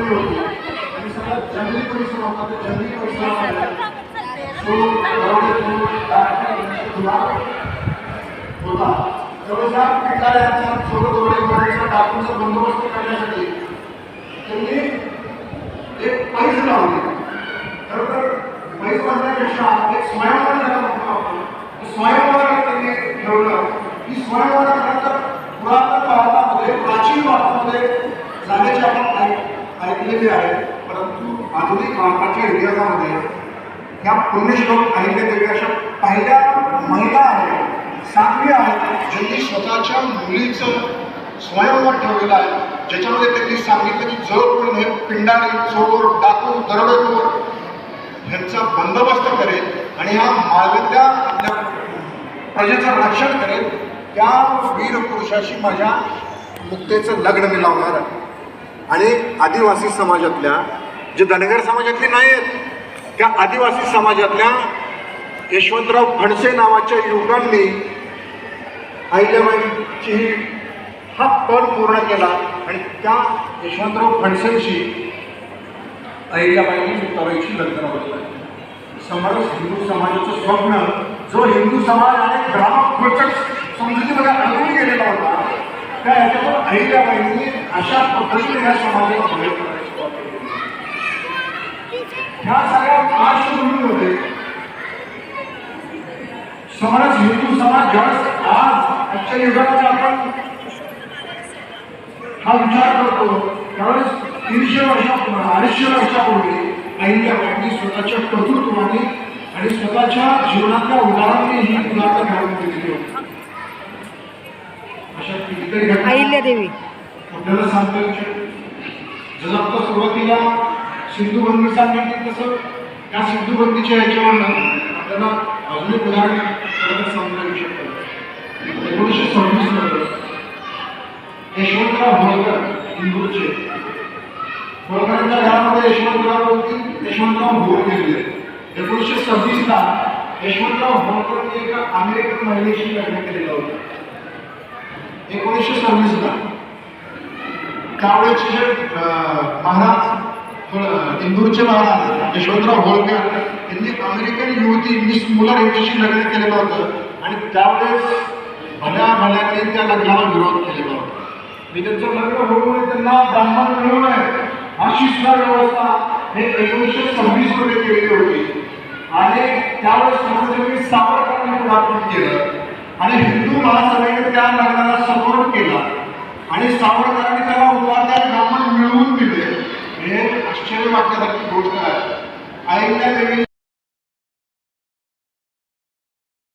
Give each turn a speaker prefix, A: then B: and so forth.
A: बनवलेली होती आणि सगळं जंगली परिसर होता तो जंगली परिसर तो होता तेवढ्या पिकाऱ्यांचा टाकूनचा बंदोबस्त करण्यासाठी त्यांनी एक पैस लावली खरं तर पैस एक स्वयंवर ज्याला म्हणतो आपण स्वयंवर त्यांनी ठेवलं स्वयंवर ऐकलेले आहे परंतु आधुनिक भारताच्या इतिहासामध्ये ह्या पुण्यश्लोक अहिल्यादेवी अशा पहिल्या महिला आहेत सातवी आहेत ज्यांनी स्वतःच्या मुलीचं स्वयंवर ठेवलेलं आहे. ज्याच्यामध्ये त्यांनी सांगितलं की जर कोणी हे पिंडारी चोर डाकू दरोडेखोर ह्यांचा बंदोबस्त करेल आणि ह्या मालवत्या आपल्या प्रजेचं रक्षण करेल त्या वीर पुरुषाशी माझ्या मुक्तेचं लग्न मी लावणार आहे. आणि आदिवासी समाजातल्या जे धनगर समाजातली नाही आहेत त्या आदिवासी समाजातल्या यशवंतराव फणसे नावाच्या युवकांनी अहिल्याबाईंची ही हा पण पूर्ण केला आणि त्या यशवंतराव फणसेंशी अहिल्याबाईंनी मुक्ताबाईची लग्न होतं. समरस हिंदू समाजाचं स्वप्न जो हिंदू समाज आणि ग्रामखोचक समजुतीमध्ये अडकून गेलेला होता त्या ह्याच्यातून अहिल्याबाईंनी अशा पद्धतीने ह्या समाजाला प्रयोग करायची ह्या सगळ्या पार्श्वभूमीमध्ये समाज हिंदू समाज जास्त आज आजच्या युगामध्ये आपण हा विचार करतो. त्यावेळेस तीनशे वर्षापूर्वी अडीचशे वर्षापूर्वी अहिल्याबाईंनी स्वतःच्या कर्तृत्वाने आणि स्वतःच्या जीवनातल्या उदाहरणाने ही उदाहरणं घालून दिलेली होती. अशा कितीतरी घटना
B: अहिल्यादेवी.
A: आपल्याला सांगता येऊ शकते जसं आता सुरुवातीला सिंधू बंदी सांगितली तसं त्या सिंधू बंदीच्या ह्याच्यावरनं आपल्याला अजून एक उदाहरण सांगता येऊ शकतं. एकोणीसशे सव्वीसमध्ये यशवंतराव होळकर हिंदूचे होळकरांच्या घरामध्ये यशवंतराव होती यशवंतराव होळ गेले. एकोणीसशे सव्वीसला यशवंतराव होळकरांनी एका अमेरिकन महिलेशी लग्न केलेलं होतं. एकोणीसशे सव्वीसला कावळ्याचे जे महाराज इंदूरचे महाराज म्हणजे यशवंतराव होळकर यांनी अमेरिकन युवती मिस मुलर यांच्याशी लग्न केलेलं होतं. आणि त्यावेळेस भल्या भल्याने त्या लग्नाला विरोध केलेला होता. मी त्यांचं लग्न होऊ नये त्यांना ब्राह्मण मिळू नये अशी सुद्धा व्यवस्था हे एकोणीसशे सव्वीसमध्ये केलेली होती. आणि त्यावेळेस समाजसेवी सावरकरांनी पुढाकार केलं. आणि हिंदू महासभेने त्या लग्नाला सपोर्ट केला. आणि सावरकरांनी त्याला उपाध्याय ब्राह्मण मिळवून दिले. हे आश्चर्य वाटण्यासारखी गोष्ट आहे. आईल्या